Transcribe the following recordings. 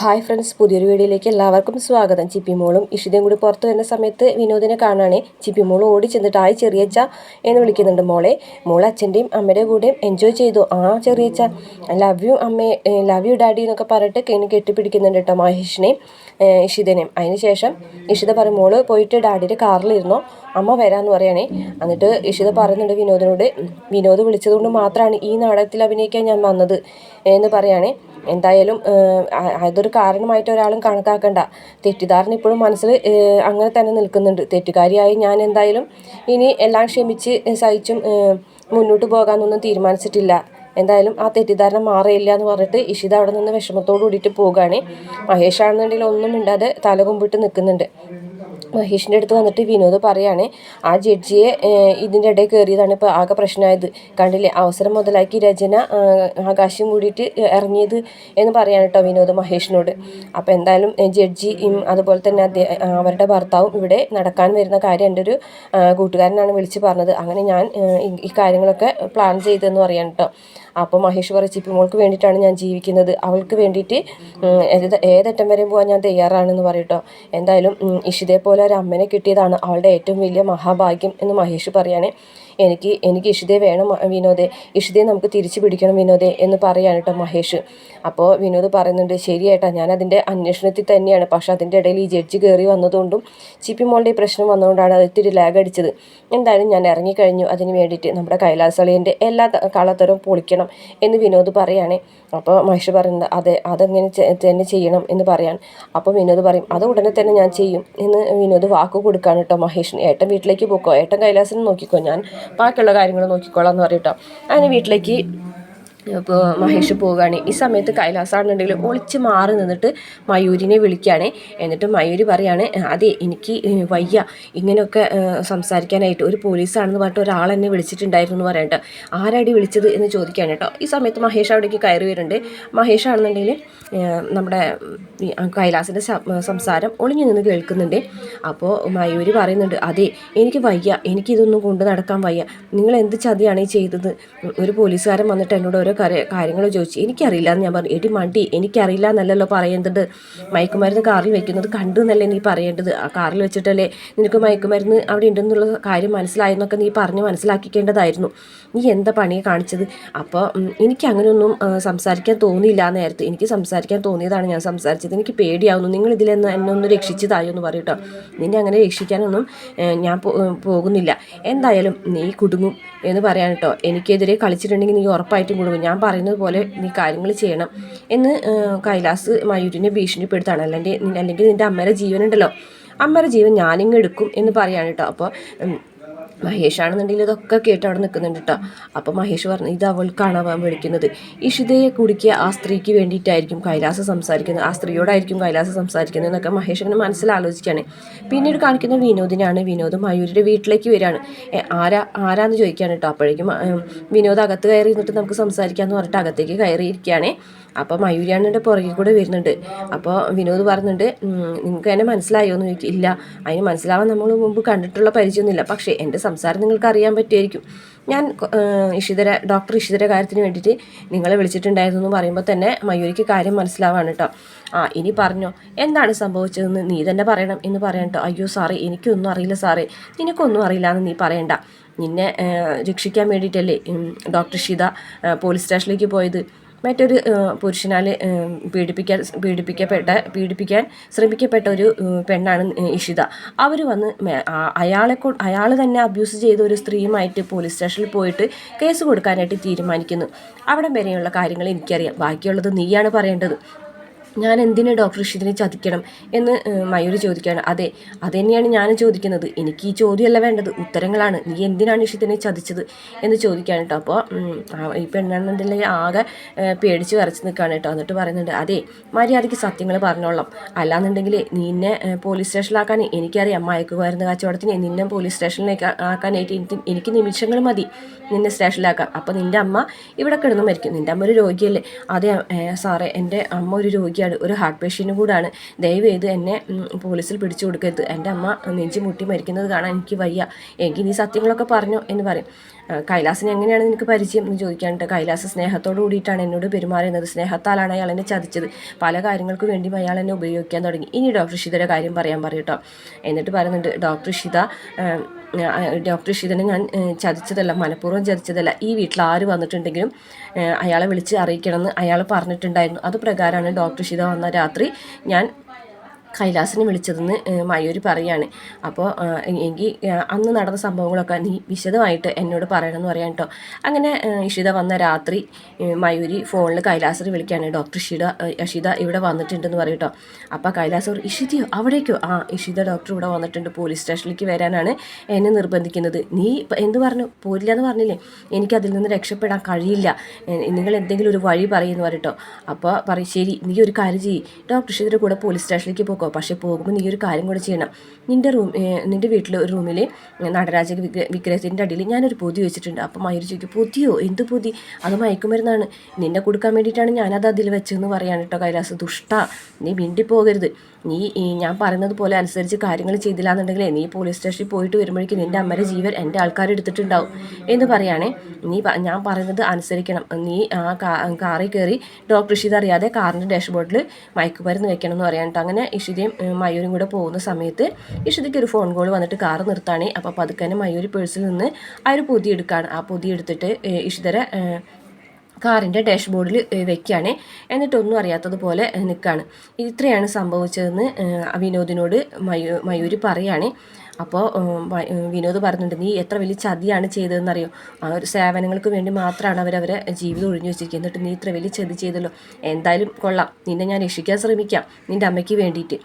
Hi friends പുതിയൊരു വീഡിയോയിലേക്ക് എല്ലാവർക്കും സ്വാഗതം. ചിപ്പിമോളും ഇഷിതയും കൂടി പുറത്ത് വരുന്ന സമയത്ത് വിനോദിനെ കാണുകയാണേ ചിപ്പിമോൾ ഓടി ചെന്നിട്ട് ആയി ചെറിയച്ച എന്ന് വിളിക്കുന്നുണ്ട് മോളെ. മോൾ അച്ഛന്റെയും അമ്മയുടെ കൂടെയും എൻജോയ് ചെയ്തു. ആ ചെറിയച്ച ലവ് യു അമ്മേ ലവ് യു ഡാഡി എന്നൊക്കെ പറഞ്ഞിട്ട് കെയിന് കെട്ടിപ്പിടിക്കുന്നുണ്ട് കേട്ടോ മഹേഷിനെയും ഇഷിതനെയും. അതിനുശേഷം ഇഷിത പറയും മോൾ പോയിട്ട് ഡാഡിയുടെ കാറിലിരുന്നോ? അമ്മ വരാമെന്ന് പറയണേ. എന്നിട്ട് ഇഷിത പറയുന്നുണ്ട് വിനോദിനോട് വിനോദ് വിളിച്ചതുകൊണ്ട് മാത്രമാണ് ഈ നാടകത്തിൽ അഭിനയിക്കാൻ ഞാൻ വന്നത് എന്ന് പറയുകയാണേ എന്തായാലും അതൊരു കാരണമായിട്ട് ഒരാളും കണക്കാക്കണ്ട. തെറ്റിദ്ധാരണ ഇപ്പോഴും മനസ്സിൽ അങ്ങനെ തന്നെ നിൽക്കുന്നുണ്ട്. തെറ്റുകാരിയായി ഞാൻ എന്തായാലും ഇനി എല്ലാം ക്ഷമിച്ച് സഹിച്ചും മുന്നോട്ട് പോകാനൊന്നും തീരുമാനിച്ചിട്ടില്ല. എന്തായാലും ആ തെറ്റിദ്ധാരണ മാറിയില്ല എന്ന് പറഞ്ഞിട്ട് ഇഷിത അവിടെ നിന്ന് വിഷമത്തോടു കൂടിയിട്ട് പോവുകയാണ്. മഹേഷ് ആണെന്നുണ്ടെങ്കിൽ ഒന്നും മിണ്ടാതെ തല നിൽക്കുന്നുണ്ട്. മഹേഷിന്റെ അടുത്ത് വന്നിട്ട് വിനോദ് പറയാണ് ആ ജഡ്ജിയെ ഇതിന്റെ ഇടയിൽ കയറിയതാണ് ഇപ്പോൾ ആകെ പ്രശ്നമായത്. കണ്ടില്ലേ അവസരം മുതലാക്കി രചന ആകാശം കൂടിയിട്ട് ഇറങ്ങിയത് എന്ന് പറയാണ് കേട്ടോ വിനോദ് മഹേഷിനോട്. അപ്പോൾ എന്തായാലും ജഡ്ജി അതുപോലെ തന്നെ അവരുടെ ഭർത്താവും ഇവിടെ നടക്കാൻ വരുന്ന കാര്യം എന്റെ ഒരു കൂട്ടുകാരനാണ് വിളിച്ച് പറഞ്ഞത്. അങ്ങനെ ഞാൻ ഈ- കാര്യങ്ങളൊക്കെ പ്ലാൻ ചെയ്തതെന്ന് പറയാൻ കേട്ടോ അപ്പോൾ മഹേഷ് പറയും ചിപ്പി മോൾക്ക് വേണ്ടിയിട്ടാണ് ഞാൻ ജീവിക്കുന്നത്. അവൾക്ക് വേണ്ടിയിട്ട് ഏത് ഏതറ്റം വരെയും പോകാൻ ഞാൻ തയ്യാറാണെന്ന് പറയട്ടോ എന്തായാലും ഇഷിതേ പോലെ ഒരു അമ്മനെ കിട്ടിയതാണ്. അവളുടെ ഏറ്റവും വലിയ മഹാഭാഗ്യം എന്ന് മഹേഷ് പറയാണ്. എനിക്ക് എനിക്ക് ഇഷിതയെ വേണം വിനോദെ. ഇഷിതയെ നമുക്ക് തിരിച്ചു പിടിക്കണം വിനോദേ എന്ന് പറയാണ് കേട്ടോ മഹേഷ്. അപ്പോൾ വിനോദ് പറയുന്നുണ്ട് ശരിയേട്ടാ ഞാൻ അതിന്റെ അന്വേഷണത്തിൽ തന്നെയാണ്. പക്ഷേ അതിന്റെ ഇടയിൽ ഈ ജഡ്ജ് കയറി വന്നതുകൊണ്ടും ചിപ്പി മോളുടെ ഈ പ്രശ്നം വന്നതുകൊണ്ടാണ് അത് ഇത്തിരി ലാഗ് അടിച്ചത്. എന്തായാലും ഞാൻ ഇറങ്ങിക്കഴിഞ്ഞു. അതിന് വേണ്ടിയിട്ട് നമ്മുടെ കൈലാസളിയന്റെ എല്ലാ കളത്തരവും പൊളിക്കണം എന്ന് വിനോദ് പറയുകയാണേ അപ്പോൾ മഹേഷ് പറയുന്നത് അതെ അതെങ്ങനെ തന്നെ ചെയ്യണം എന്ന് പറയാൻ അപ്പോൾ വിനോദ് പറയും അത് ഉടനെ തന്നെ ഞാൻ ചെയ്യും എന്ന് വിനോദ് വാക്ക് കൊടുക്കുകയാണ് കേട്ടോ മഹേഷിന്. ഏട്ടൻ വീട്ടിലേക്ക് പോക്കോ? ഏട്ടൻ കൈലാസിനെ നോക്കിക്കോ? ഞാൻ ബാക്കിയുള്ള കാര്യങ്ങൾ നോക്കിക്കോളാം എന്ന് പറയും കേട്ടോ അങ്ങനെ വീട്ടിലേക്ക് ഇപ്പോൾ മഹേഷ് പോവുകയാണ്. ഈ സമയത്ത് കൈലാസാണെന്നുണ്ടെങ്കിൽ ഒളിച്ച് മാറി നിന്നിട്ട് മയൂരിനെ വിളിക്കുകയാണ്. എന്നിട്ട് മയൂരി പറയാണ് അതെ എനിക്ക് വയ്യ. ഇങ്ങനെയൊക്കെ സംസാരിക്കാനായിട്ട് ഒരു പോലീസാണെന്ന് പറഞ്ഞിട്ട് ഒരാൾ എന്നെ വിളിച്ചിട്ടുണ്ടായിരുന്നു എന്ന് പറയട്ടെ ആരാടി വിളിച്ചത്? എന്ന് ചോദിക്കുകയാണ് കേട്ടോ. ഈ സമയത്ത് മഹേഷ് അവിടേക്ക് കയറി വരുന്നുണ്ട്. മഹേഷ് ആണെന്നുണ്ടെങ്കിൽ നമ്മുടെ കൈലാസിന്റെ സംസാരം ഒളിഞ്ഞു നിന്ന് കേൾക്കുന്നുണ്ട്. അപ്പോൾ മയൂരി പറയുന്നുണ്ട് അതെ എനിക്ക് വയ്യ എനിക്കിതൊന്നും കൊണ്ട് നടക്കാൻ വയ്യ. നിങ്ങൾ എന്ത് ചതിയാണ് ഈ ചെയ്തത്? ഒരു പോലീസുകാരൻ വന്നിട്ട് എന്നോട് ഓരോ കാര്യങ്ങൾ ചോദിച്ചു. എനിക്കറിയില്ല എന്ന് ഞാൻ പറഞ്ഞു. എടി മണ്ടി എനിക്കറിയില്ല എന്നല്ലല്ലോ പറയേണ്ടത്. മയക്കുമരുന്ന് കാറിൽ വെക്കുന്നത് കണ്ടു എന്നല്ലേ നീ പറയേണ്ടത്. ആ കാറിൽ വെച്ചിട്ടല്ലേ നിനക്ക് മയക്കുമരുന്ന് അവിടെ ഉണ്ടെന്നുള്ള കാര്യം മനസ്സിലായെന്നൊക്കെ നീ പറഞ്ഞ് മനസ്സിലാക്കിക്കേണ്ടതായിരുന്നു. നീ എന്താ പണിയെ കാണിച്ചത്? അപ്പോൾ എനിക്കങ്ങനെയൊന്നും സംസാരിക്കാൻ തോന്നിയില്ല നേരത്ത് എനിക്ക് സംസാരിക്കാൻ തോന്നിയതാണ് ഞാൻ സംസാരിച്ചത്. എനിക്ക് പേടിയാവുന്നു. നിങ്ങൾ ഇതിലെന്ന് എന്നെ ഒന്ന് രക്ഷിച്ചതായോ എന്ന് പറയട്ടോ നിന്നെ അങ്ങനെ രക്ഷിക്കാനൊന്നും ഞാൻ പോകുന്നില്ല. എന്തായാലും നീ കുടുങ്ങും എന്ന് പറയാൻ കേട്ടോ എനിക്കെതിരെ കളിച്ചിട്ടുണ്ടെങ്കിൽ നീ ഉറപ്പായിട്ടും കുടുങ്ങും. ഞാൻ പറയുന്നത് പോലെ നീ കാര്യങ്ങൾ ചെയ്യണം എന്ന് കൈലാസ് മയൂരിനെ ഭീഷണിപ്പെടുത്താണ് അല്ലെങ്കിൽ അല്ലെങ്കിൽ നിന്റെ അമ്മയുടെ ജീവനുണ്ടല്ലോ. അമ്മയുടെ ജീവൻ ഞാനിങ്ങെടുക്കും എന്ന് പറയാണ് കേട്ടോ അപ്പോൾ മഹേഷ് ആണെന്നുണ്ടെങ്കിൽ ഇതൊക്കെ കേട്ട് അവിടെ നിൽക്കുന്നുണ്ട് കേട്ടോ അപ്പോൾ മഹേഷ് പറഞ്ഞു ഇത് അവൾക്കാണ് അവൻ വിളിക്കുന്നത്. ഇഷിതയെ കുടിക്കുക ആ സ്ത്രീക്ക് വേണ്ടിയിട്ടായിരിക്കും കൈലാസം സംസാരിക്കുന്നത്. ആ സ്ത്രീയോടായിരിക്കും കൈലാസം സംസാരിക്കുന്നത് എന്നൊക്കെ മഹേഷ് അങ്ങനെ മനസ്സിലാലോചിക്കുകയാണ് പിന്നീട് കാണിക്കുന്ന വിനോദിനാണ് വിനോദ് മയൂരിയുടെ വീട്ടിലേക്ക് വരികയാണ്. ആരാ ആരാന്ന് ചോദിക്കുകയാണ് കേട്ടോ അപ്പോഴേക്കും വിനോദ് അകത്ത് കയറി നിന്നിട്ട് നമുക്ക് സംസാരിക്കാമെന്ന് പറഞ്ഞിട്ട് അകത്തേക്ക് കയറിയിരിക്കുകയാണ്. അപ്പോൾ മയൂരിയാണിന്റെ പുറകിൽ കൂടെ വരുന്നുണ്ട്. അപ്പോൾ വിനോദ് "ഉം, നിങ്ങൾക്ക് എന്നെ മനസ്സിലായോ എന്ന് ചോദിക്കും. ഇല്ല അതിന് മനസ്സിലാവാൻ നമ്മൾ മുമ്പ് കണ്ടിട്ടുള്ള പരിചയമൊന്നുമില്ല. പക്ഷേ എന്റെ സംസാരം നിങ്ങൾക്ക് അറിയാൻ പറ്റുമായിരിക്കും. ഞാൻ ഇഷിതര ഡോക്ടർ ഇഷിതര കാര്യത്തിന് വേണ്ടിയിട്ട് നിങ്ങളെ വിളിച്ചിട്ടുണ്ടായിരുന്നു എന്ന് പറയുമ്പോൾ തന്നെ മയൂരിക്ക് കാര്യം മനസ്സിലാവാണ് കേട്ടോ ആ ഇനി പറഞ്ഞോ എന്താണ് സംഭവിച്ചതെന്ന് നീ തന്നെ പറയണം എന്ന് പറയാൻ കേട്ടോ അയ്യോ സാറേ എനിക്കൊന്നും അറിയില്ല സാറേ. നിനക്കൊന്നും അറിയില്ല എന്ന് നീ പറയണ്ട. നിന്നെ രക്ഷിക്കാൻ വേണ്ടിയിട്ടല്ലേ ഡോക്ടർ ഷിത പോലീസ് സ്റ്റേഷനിലേക്ക് പോയത്? മറ്റൊരു പുരുഷനാൽ പീഡിപ്പിക്കാൻ പീഡിപ്പിക്കപ്പെട്ട പീഡിപ്പിക്കാൻ ശ്രമിക്കപ്പെട്ട ഒരു പെണ്ണാണ് ഇഷിത. അവർ വന്ന് അയാളെ അയാൾ തന്നെ അബ്യൂസ് ചെയ്ത ഒരു സ്ത്രീയുമായിട്ട് പോലീസ് സ്റ്റേഷനിൽ പോയിട്ട് കേസ് കൊടുക്കാനായിട്ട് തീരുമാനിക്കുന്നു. അവിടം വരെയുള്ള കാര്യങ്ങൾ എനിക്കറിയാം. ബാക്കിയുള്ളത് നീയാണ് പറയേണ്ടത്. ഞാൻ എന്തിനു ഡോക്ടർ ഇഷിതിനെ ചതിക്കണം എന്ന് മയൂരി ചോദിക്കുകയാണ്. അതെ അതുതന്നെയാണ് ഞാനും ചോദിക്കുന്നത്. എനിക്ക് ഈ ചോദ്യമല്ല വേണ്ടത്. ഉത്തരങ്ങളാണ്. നീ എന്തിനാണ് ഇഷിതിനെ ചതിച്ചത് എന്ന് ചോദിക്കുകയാണ് കേട്ടോ അപ്പോൾ ഈ പെണ്ണാണെന്നുണ്ടെങ്കിൽ ആകെ പേടിച്ച് വരച്ച് നിൽക്കുകയാണ് കേട്ടോ എന്നിട്ട് പറയുന്നുണ്ട് അതെ മര്യാദയ്ക്ക് സത്യങ്ങൾ പറഞ്ഞോളാം. അല്ലാന്നുണ്ടെങ്കിൽ നിന്നെ പോലീസ് സ്റ്റേഷനിലാക്കാൻ എനിക്കറിയാം. മയക്കുമരുന്ന് കച്ചവടത്തിന് നിന്നെ പോലീസ് സ്റ്റേഷനിലേക്ക് ആക്കാനായിട്ട് എനിക്ക് എനിക്ക് നിമിഷങ്ങൾ മതി നിന്നെ സ്റ്റേഷനിലാക്കാം അപ്പോൾ നിന്റെ അമ്മ ഇവിടെ കിടന്ന് മരിക്കും. നിന്റെ അമ്മ ഒരു രോഗിയല്ലേ? അതെ സാറേ എന്റെ അമ്മ ഒരു രോഗിയാണ്. ഒരു ഹാർട്ട് പേഷ്യന്റും കൂടാണ്. ദയവ് ചെയ്ത് എന്നെ പോലീസിൽ പിടിച്ചു കൊടുക്കരുത്. എന്റെ അമ്മ നെഞ്ചി മുട്ടി മരിക്കുന്നത് കാണാൻ എനിക്ക് വയ്യ. എങ്കിൽ നീ സത്യങ്ങളൊക്കെ പറഞ്ഞോ എന്ന് പറയും. കൈലാസിനെ എങ്ങനെയാണ് നിനക്ക് പരിചയം എന്ന് ചോദിക്കാനിട്ട് കൈലാസ് സ്നേഹത്തോട് കൂടിയിട്ടാണ് എന്നോട് പെരുമാറുന്നത് സ്നേഹത്താലാണ് അയാൾ എന്നെ ചതിച്ചത്. പല കാര്യങ്ങൾക്ക് വേണ്ടി അയാൾ എന്നെ ഉപയോഗിക്കാൻ തുടങ്ങി. ഇനി ഡോക്ടർ ഷിതയുടെ കാര്യം പറയാൻ പറയട്ടോ എന്നിട്ട് പറയുന്നുണ്ട് ഡോക്ടർ ഷിത ഡോക്ടർ ഷിതനെ ഞാൻ ചതിച്ചതല്ല മനഃപൂർവം ചതിച്ചതല്ല. ഈ വീട്ടിൽ ആര് വന്നിട്ടുണ്ടെങ്കിലും അയാളെ വിളിച്ച് അറിയിക്കണമെന്ന് അയാൾ പറഞ്ഞിട്ടുണ്ടായിരുന്നു. അത് പ്രകാരമാണ് ഡോക്ടർ ഷിത വന്ന രാത്രി ഞാൻ കൈലാസിനെ വിളിച്ചതെന്ന് മയൂരി പറയാണ്. അപ്പോൾ എങ്കിൽ അന്ന് നടന്ന സംഭവങ്ങളൊക്കെ നീ വിശദമായിട്ട് എന്നോട് പറയണമെന്ന് പറയാൻ കേട്ടോ അങ്ങനെ ഇഷിത വന്ന രാത്രി മയൂരി ഫോണിൽ കൈലാസിനെ വിളിക്കുകയാണ് ഡോക്ടർ ഇഷിത ഇഷിത ഇവിടെ വന്നിട്ടുണ്ടെന്ന് പറയും കേട്ടോ അപ്പോൾ കൈലാസ് പറയും ഇഷിതയോ അവിടേക്കോ? ആ ഇഷിത ഡോക്ടർ ഇവിടെ വന്നിട്ടുണ്ട് പോലീസ് സ്റ്റേഷനിലേക്ക് വരാനാണ് എന്നെ നിർബന്ധിക്കുന്നത്. നീ എന്ത് പറഞ്ഞു? പോരില്ല എന്ന് പറഞ്ഞില്ലേ? എനിക്കതിൽ നിന്ന് രക്ഷപ്പെടാൻ കഴിയില്ല. നിങ്ങൾ എന്തെങ്കിലും ഒരു വഴി പറയുമെന്ന് പറയട്ടോ അപ്പോൾ പറയും ശരി നീ ഒരു കാര്യം ചെയ്യ്. ഡോക്ടർ ഇഷിതയുടെ കൂടെ പോലീസ് സ്റ്റേഷനിലേക്ക് പോക്കോ പക്ഷേ പോകുമ്പോൾ നീ ഒരു കാര്യം കൂടെ ചെയ്യണം. നിന്റെ റൂം നിന്റെ വീട്ടിൽ ഒരു റൂമിൽ നടരാജ വിഗ്ര വിഗ്രഹത്തിന്റെ അടിയിൽ ഞാനൊരു പൊതി വെച്ചിട്ടുണ്ട്. അപ്പം മയൂർ ചോദിക്കും പൊതിയോ? എന്ത് പൊതി? അത് മയക്കുമരുന്നാണ്. നിന്നെ കൊടുക്കാൻ വേണ്ടിയിട്ടാണ് ഞാനത് അതിൽ വെച്ചതെന്ന് പറയാൻ കേട്ടോ കൈലാസ്. ദുഷ്ട നീ മിണ്ടി പോകരുത് നീ ഞാൻ പറയുന്നത് പോലെ അനുസരിച്ച് കാര്യങ്ങൾ ചെയ്തില്ലാന്നുണ്ടെങ്കിലേ നീ പോലീസ് സ്റ്റേഷനിൽ പോയിട്ട് വരുമ്പോഴേക്കും നിന്റെ അമ്മയുടെ ജീവൻ എന്റെ ആൾക്കാർ എടുത്തിട്ടുണ്ടാവും. എന്ന് പറയുകയാണേ നീ ഞാൻ പറയുന്നത് അനുസരിക്കണം. നീ ആ കാറിൽ കയറി ഡോക്ടർ ഋഷിത് അറിയാതെ കാറിന്റെ ഡാഷ്ബോർഡിൽ മയക്കുമരുന്ന് വെക്കണം എന്ന് പറയാനിട്ട് അങ്ങനെ ഇഷിതയും മയൂരും കൂടെ പോകുന്ന സമയത്ത് ഇഷിതയ്ക്ക് ഒരു ഫോൺ കോൾ വന്നിട്ട് കാർ നിർത്താണേ. അപ്പോൾ പതുക്കെ തന്നെ മയൂരി പേഴ്സിൽ നിന്ന് ആ ഒരു പൊതി എടുക്കുകയാണ് ആ പൊതി എടുത്തിട്ട് ഇഷിതരെ കാറിന്റെ ഡാഷ്ബോർഡിൽ വെക്കുകയാണ് എന്നിട്ടൊന്നും അറിയാത്തതുപോലെ നിൽക്കുകയാണ് ഇത്രയാണ് സംഭവിച്ചതെന്ന് വിനോദിനോട് മയൂ മയൂരി പറയുകയാണ് അപ്പോൾ വിനോദ് പറഞ്ഞിട്ടുണ്ട് നീ എത്ര വലിയ ചതിയാണ് ചെയ്തതെന്നറിയോ? ആ ഒരു സേവനങ്ങൾക്ക് വേണ്ടി മാത്രമാണ് അവരവരെ ജീവിതം ഒഴിഞ്ഞു വെച്ചിരിക്കുന്നത്. എന്നിട്ട് നീ ഇത്ര വലിയ ചതി ചെയ്തല്ലോ. എന്തായാലും കൊള്ളാം. നിന്നെ ഞാൻ രക്ഷിക്കാൻ ശ്രമിക്കാം. നിന്റെ അമ്മയ്ക്ക് വേണ്ടിയിട്ട്.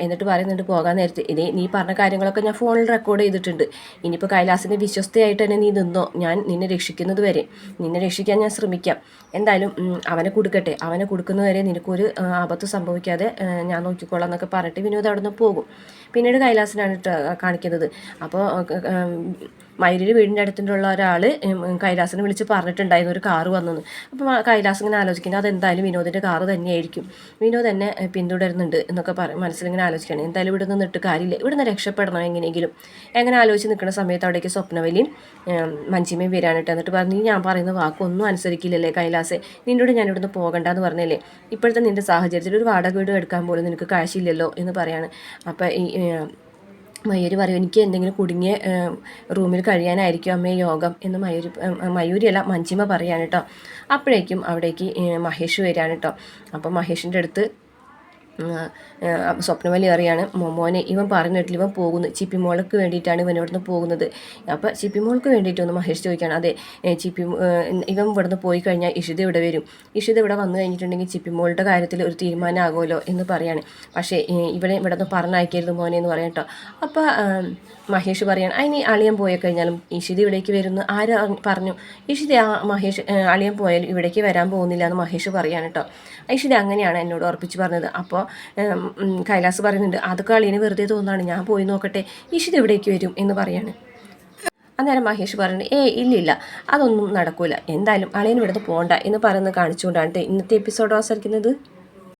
എന്നിട്ട് പറയുന്നുണ്ട് പോകാൻ നേരത്തെ ഇനി നീ പറഞ്ഞ കാര്യങ്ങളൊക്കെ ഞാൻ ഫോണിൽ റെക്കോർഡ് ചെയ്തിട്ടുണ്ട്. ഇനിയിപ്പോൾ കൈലാസിന്റെ വിശ്വസ്തയായിട്ട് തന്നെ നീ നിന്നോ? ഞാൻ നിന്നെ രക്ഷിക്കുന്നത് വരെ. നിന്നെ രക്ഷിക്കാൻ ഞാൻ ശ്രമിക്കാം. എന്തായാലും അവനെ കൊടുക്കട്ടെ. അവനെ കൊടുക്കുന്നതുവരെ നിനക്കൊരു ആപത്ത് സംഭവിക്കാതെ ഞാൻ നോക്കിക്കോളാം എന്നൊക്കെ പറഞ്ഞിട്ട് വിനോദ് അവിടെ നിന്ന് പോകും. പിന്നീട് കൈലാസിനാണ് കാണിക്കുന്നത്. അപ്പോൾ മയിലിന്റെ വീടിന്റെ അടുത്തുള്ള ഒരാൾ കൈലാസിനെ വിളിച്ച് പറഞ്ഞിട്ടുണ്ടായിരുന്നു ഒരു കാറ് വന്നെന്ന്. അപ്പോൾ കൈലാസ് ഇങ്ങനെ ആലോചിക്കുന്നത് അതെന്തായാലും വിനോദിന്റെ കാറ് തന്നെയായിരിക്കും. വിനോദ് എന്നെ പിന്തുടരുന്നുണ്ട് എന്നൊക്കെ പറ മനസ്സിലിങ്ങനെ ആലോചിക്കുകയാണ്. എന്തായാലും ഇവിടെ നിന്നിട്ട് കാര്യമില്ല. ഇവിടെ നിന്ന് രക്ഷപ്പെടണം എങ്ങനെയെങ്കിലും? എങ്ങനെ ആലോചിച്ച് നിൽക്കുന്ന സമയത്ത് അവിടേക്ക് സ്വപ്നവലിയും മഞ്ചിമയും വരാനിട്ട് എന്നിട്ട് പറഞ്ഞു നീ ഞാൻ പറയുന്ന വാക്കൊന്നും അനുസരിക്കില്ലല്ലേ കൈലാസെ. നിന്നോട് ഞാൻ ഇവിടുന്ന് പോകണ്ട എന്ന് പറഞ്ഞല്ലേ. ഇപ്പോഴത്തെ നിന്റെ സാഹചര്യത്തിൽ ഒരു വാടക വീട് എടുക്കാൻ പോലും നിനക്ക് കാശില്ലല്ലോ എന്ന് പറയാണ്. അപ്പോൾ ഈ മയൂരി പറയും എനിക്ക് എന്തെങ്കിലും കുടുങ്ങിയ റൂമിൽ കഴിയാനായിരിക്കും അമ്മേ യോഗം എന്ന് മയൂരി മയൂരിയല്ല മഞ്ചിമ പറയാണ് കേട്ടോ. അപ്പോഴേക്കും അവിടേക്ക് മഹേഷ് വരികയാണ് കേട്ടോ. അപ്പോൾ മഹേഷിന്റെ അടുത്ത് സ്വപ്നവലി അറിയാണ്. മോമോനെ ഇവൻ പറഞ്ഞിട്ടില്ല ഇവൻ പോകുന്നു. ചിപ്പിമോൾക്ക് വേണ്ടിയിട്ടാണ് ഇവൻ ഇവിടുന്ന് പോകുന്നത്. അപ്പോൾ ചിപ്പിമോൾക്ക് വേണ്ടിയിട്ടൊന്ന് മഹേഷ് ചോദിക്കുകയാണ്. അതെ ചിപ്പി ഇവൻ ഇവിടുന്ന് പോയി കഴിഞ്ഞാൽ ഇഷിത ഇവിടെ വരും. ഇഷിത ഇവിടെ വന്നു കഴിഞ്ഞിട്ടുണ്ടെങ്കിൽ ചിപ്പി ചിപ്പിമോളുടെ കാര്യത്തിൽ ഒരു തീരുമാനമാകുമല്ലോ എന്ന് പറയാണ്. പക്ഷേ ഇവിടെ ഇവിടെ നിന്ന് പറഞ്ഞയക്കരുത് മോനെ എന്ന് പറയാം കേട്ടോ. അപ്പോൾ മഹേഷ് പറയാണ് അതിന് അളിയൻ പോയി കഴിഞ്ഞാലും ഇഷിത ഇവിടേക്ക് വരുന്നു. ആര് പറഞ്ഞു ഇഷിത ആ മഹേഷ് അളിയൻ പോയാലും ഇവിടേക്ക് വരാൻ പോകുന്നില്ല എന്ന് മഹേഷ് പറയാണ് കേട്ടോ. ഇഷിത അങ്ങനെയാണ് എന്നോട് ഉറപ്പിച്ച് പറഞ്ഞത്. അപ്പോൾ കൈലാസ് പറയുന്നുണ്ട് അതൊക്കെ അളിയന് വെറുതെ തോന്നാണ് ഞാൻ പോയി നോക്കട്ടെ ഇഷിത എവിടേക്ക് വരും എന്ന് പറയാണ്. അന്നേരം മഹേഷ് പറയുന്നത് ഏ ഇല്ലില്ല അതൊന്നും നടക്കൂല എന്തായാലും അളിയൻ ഇവിടുന്ന് പോകണ്ട എന്ന് പറയുന്നത് കാണിച്ചുകൊണ്ടാണ് ഇന്നത്തെ എപ്പിസോഡ് അവസാനിക്കുന്നത്.